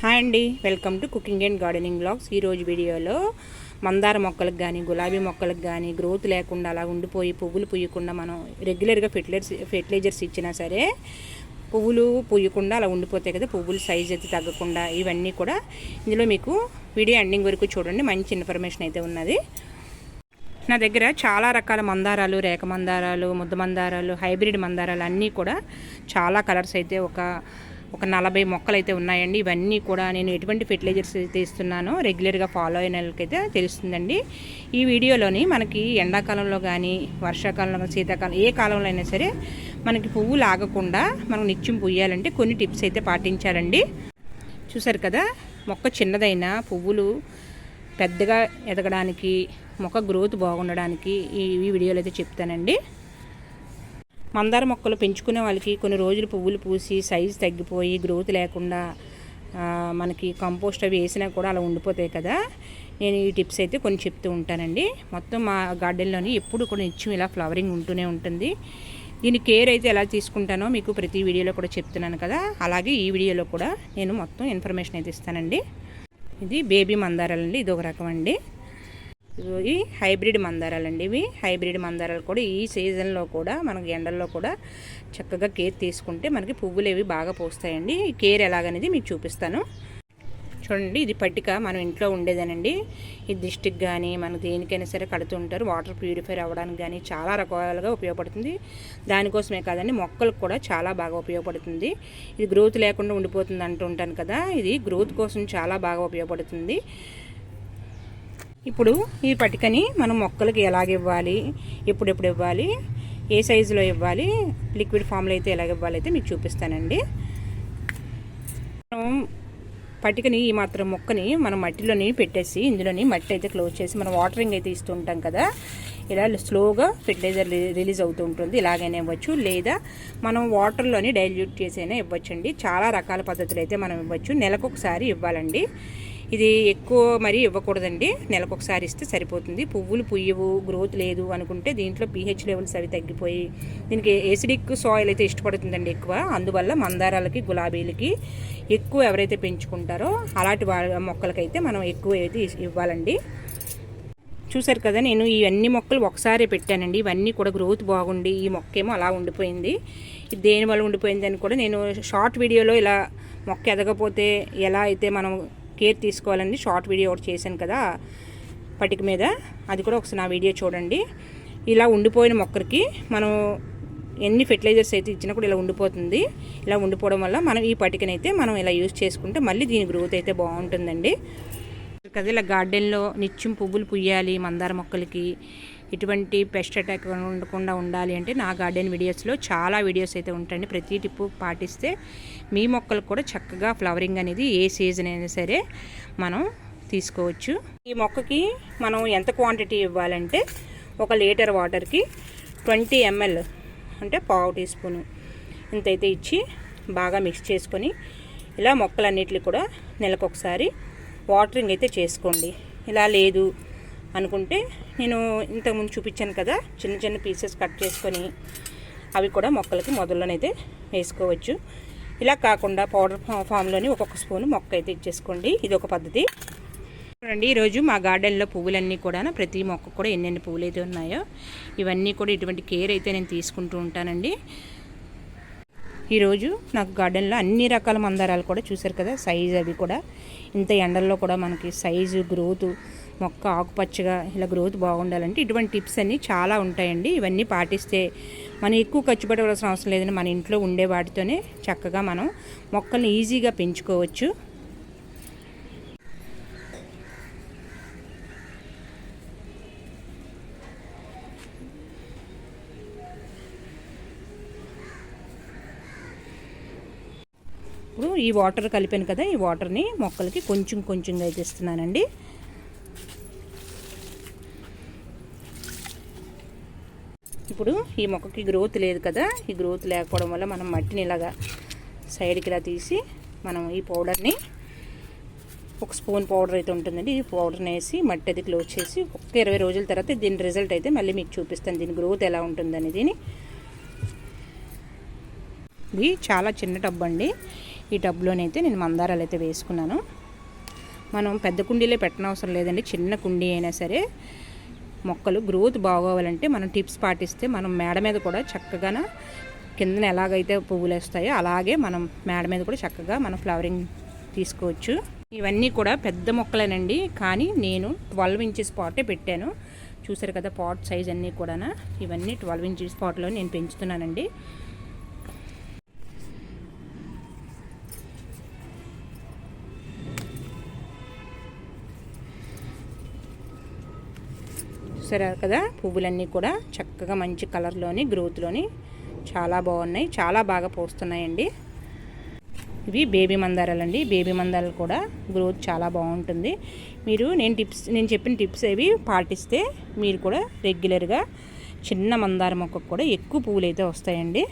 Hi అండి. Welcome to cooking and gardening blogs. ఈరోజు వీడియోలో మందార మొక్కలకు కానీ గులాబీ మొక్కలకు కానీ గ్రోత్ లేకుండా అలా ఉండిపోయి పువ్వులు పుయ్యకుండా మనం రెగ్యులర్గా ఫెర్టిలైజర్స్ ఫెర్టిలైజర్స్ ఇచ్చినా సరే పువ్వులు పుయ్యకుండా అలా ఉండిపోతాయి కదా. పువ్వులు సైజ్ అయితే తగ్గకుండా ఇవన్నీ కూడా ఇందులో మీకు వీడియో ఎండింగ్ వరకు చూడండి. మంచి ఇన్ఫర్మేషన్ అయితే ఉన్నది. నా దగ్గర చాలా రకాల మందారాలు రేఖ మందారాలు ముద్ద మందారాలు హైబ్రిడ్ మందారాలు అన్నీ కూడా చాలా కలర్స్ అయితే ఒక ఒక నలభై మొక్కలు అయితే ఉన్నాయండి. ఇవన్నీ కూడా నేను ఎటువంటి ఫెర్టిలైజర్స్ అయితే ఇస్తున్నానో రెగ్యులర్గా ఫాలో అయిన వాళ్ళకైతే తెలుస్తుందండి. ఈ వీడియోలోని మనకి ఎండాకాలంలో కానీ వర్షాకాలంలో శీతాకాలం ఏ కాలంలో అయినా సరే మనకి పువ్వులు ఆగకుండా మనం నిత్యం పుయ్యాలంటే కొన్ని టిప్స్ అయితే పాటించాలండి చూసారు కదా మొక్క చిన్నదైనా పువ్వులు పెద్దగా ఎదగడానికి మొక్క గ్రోత్ బాగుండడానికి ఈ ఈ వీడియోలో అయితే చెప్తానండి. మందార మొక్కలు పెంచుకునే వాళ్ళకి కొన్ని రోజులు పువ్వులు పూసి సైజు తగ్గిపోయి గ్రోత్ లేకుండా మనకి కంపోస్ట్ అవి వేసినా కూడా అలా ఉండిపోతాయి కదా. నేను ఈ టిప్స్ అయితే కొన్ని చెప్తూ ఉంటానండి. మొత్తం మా గార్డెన్లోని ఎప్పుడు కూడా నిత్యం ఇలా ఫ్లవరింగ్ ఉంటూనే ఉంటుంది. దీని కేర్ అయితే ఎలా తీసుకుంటానో మీకు ప్రతి వీడియోలో కూడా చెప్తున్నాను కదా. అలాగే ఈ వీడియోలో కూడా నేను మొత్తం ఇన్ఫర్మేషన్ అయితే ఇస్తానండి. ఇది బేబీ మందారాలండి. ఇది ఒక రకం అండి. ఇవి హైబ్రిడ్ మందారాలండి ఇవి. హైబ్రిడ్ మందారాలు కూడా ఈ సీజన్లో కూడా మనకి ఎండల్లో కూడా చక్కగా కేర్ తీసుకుంటే మనకి పువ్వులు ఇవి బాగా పోస్తాయండి. ఈ కేర్ ఎలాగనేది మీకు చూపిస్తాను. చూడండి ఇది పట్టిక మనం ఇంట్లో ఉండేదేనండి. ఈ దిష్టికి కానీ మనకు దేనికైనా సరే కడుతుంటారు వాటర్ ప్యూరిఫైర్ అవ్వడానికి కానీ చాలా రకాలుగా ఉపయోగపడుతుంది. దానికోసమే కాదండి మొక్కలకు కూడా చాలా బాగా ఉపయోగపడుతుంది. ఇది గ్రోత్ లేకుండా ఉండిపోతుంది అంటూ ఉంటాను కదా. ఇది గ్రోత్ కోసం చాలా బాగా ఉపయోగపడుతుంది. ఇప్పుడు ఈ పటికని మనం మొక్కలకి ఎలాగ ఇవ్వాలి? ఎప్పుడెప్పుడు ఇవ్వాలి? ఏ సైజులో ఇవ్వాలి? లిక్విడ్ ఫామ్లో అయితే ఎలాగ ఇవ్వాలి అయితే మీకు చూపిస్తానండి. మనం పటికని ఈ మాత్రం మొక్కని మనం మట్టిలోని పెట్టేసి ఇందులోని మట్టి అయితే క్లోజ్ చేసి మనం వాటరింగ్ అయితే ఇస్తూ ఉంటాం కదా? ఇలా స్లోగా ఫెర్టిలైజర్ రిలీజ్ అవుతూ ఉంటుంది. ఇలాగైనా ఇవ్వచ్చు. లేదా మనం వాటర్లోని డైల్యూట్ చేసైనా ఇవ్వచ్చండి. చాలా రకాల పద్ధతులు అయితే మనం ఇవ్వచ్చు. నెలకొకసారి ఇవ్వాలండి. ఇది ఎక్కువ మరీ ఇవ్వకూడదండి. నెలకు ఒకసారి ఇస్తే సరిపోతుంది. పువ్వులు పుయ్యవు గ్రోత్ లేదు అనుకుంటే దీంట్లో పీహెచ్ లెవెల్స్ అవి తగ్గిపోయి దీనికి ఏసిడిక్ సాయిల్ అయితే ఇష్టపడుతుందండి ఎక్కువ. అందువల్ల మందారాలకి గులాబీలకి ఎక్కువ ఎవరైతే పెంచుకుంటారో అలాంటి మొక్కలకైతే మనం ఎక్కువ అయితే ఇవ్వాలండి. చూసారు కదా నేను ఈ అన్ని మొక్కలు ఒకసారి పెట్టానండి. ఇవన్నీ కూడా గ్రోత్ బాగుండి ఈ మొక్క ఏమో అలా ఉండిపోయింది. ఇది దేని వల్ల ఉండిపోయింది అని కూడా నేను షార్ట్ వీడియోలో ఇలా మొక్క ఎదగపోతే ఎలా అయితే మనం కేర్ తీసుకోవాలని షార్ట్ వీడియో ఒకటి చేశాను కదా పటిక మీద. అది కూడా ఒకసారి నా వీడియో చూడండి. ఇలా ఉండిపోయిన మొక్కలకి మనం ఎన్ని ఫెర్టిలైజర్స్ అయితే ఇచ్చినా కూడా ఇలా ఉండిపోతుంది. ఇలా ఉండిపోవడం వల్ల మనం ఈ పటికనైతే మనం ఇలా యూజ్ చేసుకుంటే మళ్ళీ దీని గ్రోత్ అయితే బాగుంటుందండి. కదా ఇలా గార్డెన్లో నిత్యం పువ్వులు పుయ్యాలి మందార మొక్కలకి. ఇటువంటి పెస్ట్ అటాక్ ఉండకుండా ఉండాలి అంటే నా గార్డెన్ వీడియోస్లో చాలా వీడియోస్ అయితే ఉంటాయండి. ప్రతి టిప్పు పాటిస్తే మీ మొక్కలకు కూడా చక్కగా ఫ్లవరింగ్ అనేది ఏ సీజన్ అయినా సరే మనం తీసుకోవచ్చు. ఈ మొక్కకి మనం ఎంత క్వాంటిటీ ఇవ్వాలంటే ఒక లీటర్ వాటర్కి ట్వంటీ ఎంఎల్ అంటే పావు టీ స్పూను ఇంతైతే ఇచ్చి బాగా మిక్స్ చేసుకొని ఇలా మొక్కలన్నిటిని కూడా నెలకొకసారి వాటరింగ్ అయితే చేసుకోండి. ఇలా లేదు అనుకుంటే నేను ఇంతకుముందు చూపించాను కదా చిన్న చిన్న పీసెస్ కట్ చేసుకొని అవి కూడా మొక్కలకి మొదల్లోనైతే వేసుకోవచ్చు. ఇలా కాకుండా పౌడర్ ఫామ్లోని ఒక్కొక్క స్పూన్ మొక్క అయితే ఇచ్చేసుకోండి. ఇది ఒక పద్ధతి. చూడండి ఈరోజు మా గార్డెన్లో పువ్వులన్నీ కూడా ప్రతి మొక్క కూడా ఎన్నెన్ని పువ్వులు అయితే ఉన్నాయో ఇవన్నీ కూడా ఇటువంటి కేర్ అయితే నేను తీసుకుంటూ ఉంటానండి. ఈరోజు నాకు గార్డెన్లో అన్ని రకాల మందారాలు కూడా చూశారు కదా సైజు అవి కూడా. ఇంత ఎండల్లో కూడా మనకి సైజు గ్రోత్ మొక్క ఆకుపచ్చగా ఇలా గ్రోత్ బాగుండాలంటే ఇటువంటి టిప్స్ అన్నీ చాలా ఉంటాయండి. ఇవన్నీ పాటిస్తే మనం ఎక్కువ ఖర్చు పెట్టవలసిన అవసరం లేదని మన ఇంట్లో ఉండే వాటితోనే చక్కగా మనం మొక్కల్ని ఈజీగా పెంచుకోవచ్చు. ఇప్పుడు ఈ వాటర్ కలిపాను కదా ఈ వాటర్ని మొక్కలకి కొంచెం కొంచెంగా అయితే ఇస్తున్నానండి ఇప్పుడు ఈ మొక్కకి గ్రోత్ లేదు కదా ఈ గ్రోత్ లేకపోవడం వల్ల మనం మట్టిని ఇలాగా సైడ్కి ఇలా తీసి మనం ఈ పౌడర్ని ఒక స్పూన్ పౌడర్ అయితే ఉంటుందండి. ఈ పౌడర్ని వేసి మట్టి అది క్లోజ్ చేసి ఒక ఇరవై రోజుల తర్వాత దీని రిజల్ట్ అయితే మళ్ళీ మీకు చూపిస్తాను. దీని గ్రోత్ ఎలా ఉంటుందని దీని. ఇది చాలా చిన్న టబ్ అండి. ఈ టబ్లోనైతే నేను మందారాలు అయితే వేసుకున్నాను. మనం పెద్ద కుండీలే పెట్టనవసరం లేదండి. చిన్న కుండీ అయినా సరే మొక్కలు గ్రోత్ బాగోవాలంటే మనం టిప్స్ పాటిస్తే మనం మేడ మీద కూడా చక్కగా కిందన ఎలాగైతే పువ్వులు వేస్తాయో అలాగే మనం మేడ మీద కూడా చక్కగా మనం ఫ్లవరింగ్ తీసుకోవచ్చు. ఇవన్నీ కూడా పెద్ద మొక్కలేనండి కానీ నేను ట్వెల్వ్ ఇంచెస్ పాటే పెట్టాను. చూసారు కదా పాట్ సైజ్ అన్నీ కూడా ఇవన్నీ ట్వెల్వ్ ఇంచెస్ పాట్లో నేను పెంచుతున్నానండి. చూసారా కదా? పువ్వులన్నీ కూడా చక్కగా మంచి కలర్లోని గ్రోత్లోని చాలా బాగున్నాయి. చాలా బాగా పోస్తున్నాయండి. ఇవి బేబీ మందారాలండి. బేబీ మందారాలు కూడా గ్రోత్ చాలా బాగుంటుంది. మీరు నేను టిప్స్ నేను చెప్పిన టిప్స్ అవి పాటిస్తే మీరు కూడా రెగ్యులర్గా చిన్న మందార మొక్కకు కూడా ఎక్కువ పువ్వులు అయితే వస్తాయండి.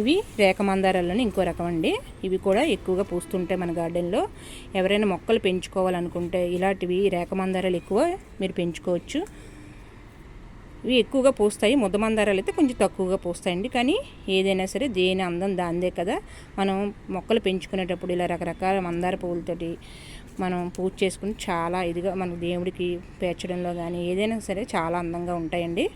ఇవి రేఖ మందారాలని ఇంకో రకం అండి. ఇవి కూడా ఎక్కువగా పూస్తుంటాయి మన గార్డెన్లో ఎవరైనా మొక్కలు పెంచుకోవాలనుకుంటే ఇలాంటివి రేఖ మందారాలు ఎక్కువ మీరు పెంచుకోవచ్చు. ఇవి ఎక్కువగా పూస్తాయి. ముద్ద మందారాలు అయితే కొంచెం తక్కువగా పూస్తాయండి. కానీ ఏదైనా సరే దేని అందం దాందే కదా. మనం మొక్కలు పెంచుకునేటప్పుడు ఇలా రకరకాల మందార పువ్వులతోటి మనం పూజ చేసుకుని చాలా ఇదిగా మన దేవుడికి పేర్చడంలో కానీ ఏదైనా సరే చాలా అందంగా ఉంటాయండి.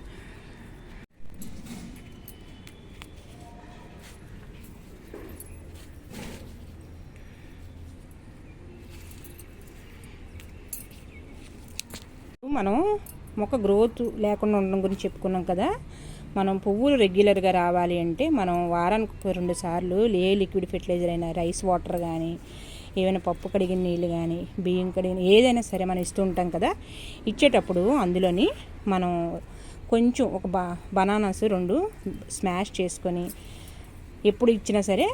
మనం మొక్క గ్రోత్ లేకుండా ఉండడం గురించి చెప్పుకున్నాం కదా. మనం పువ్వులు రెగ్యులర్గా రావాలి అంటే మనం వారానికి రెండు సార్లు ఏ లిక్విడ్ ఫెర్టిలైజర్ అయినా రైస్ వాటర్ కానీ ఏమైనా పప్పు కడిగిన నీళ్ళు కానీ బియ్యం కడిగిన ఏదైనా సరే మనం ఇస్తూ ఉంటాం కదా. ఇచ్చేటప్పుడు అందులోని మనం కొంచెం ఒక బా బనానాస్ రెండు స్మాష్ చేసుకొని ఎప్పుడు ఇచ్చినా సరే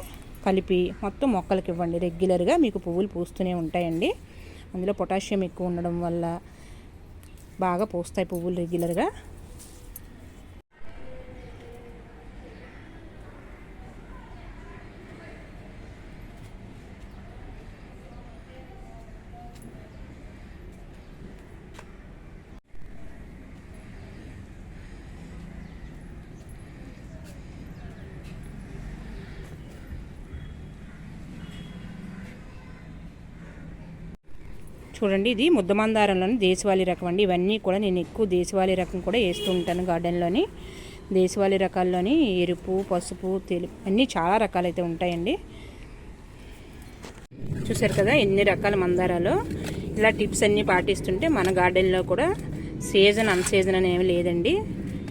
కలిపి మొత్తం మొక్కలకి ఇవ్వండి. రెగ్యులర్గా మీకు పువ్వులు పూస్తూనే ఉంటాయండి. అందులో పొటాషియం ఎక్కువ ఉండడం వల్ల బాగా పూస్తాయి పువ్వులు రెగ్యులర్గా. చూడండి ఇది ముద్దమందారంలోని దేశవాళీ రకం అండి. ఇవన్నీ కూడా నేను ఎక్కువ దేశవాళీ రకం కూడా వేస్తూ ఉంటాను గార్డెన్లోని. దేశవాళీ రకాల్లోని ఎరుపు పసుపు తెలుపు అన్నీ చాలా రకాలైతే ఉంటాయండి. చూసారు కదా ఎన్ని రకాల మందారాలు. ఇలా టిప్స్ అన్నీ పాటిస్తుంటే మన గార్డెన్లో కూడా సీజన్ అన్ సీజన్ అనేవి లేదండి.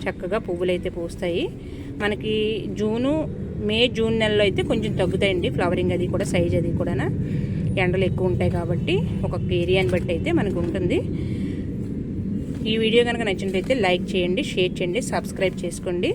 చక్కగా పువ్వులు అయితే పూస్తాయి. మనకి జూను మే జూన్ నెలలో అయితే కొంచెం తగ్గుతాయండి. ఫ్లవరింగ్ అది కూడా సైజ్ అది కూడా ఎండలు ఎక్కువ ఉంటాయి కాబట్టి ఒక్కొక్క ఏరియాని బట్టి అయితే మనకు ఉంటుంది. ఈ వీడియో కనుక నచ్చినట్లయితే లైక్ చేయండి షేర్ చేయండి సబ్స్క్రైబ్ చేసుకోండి.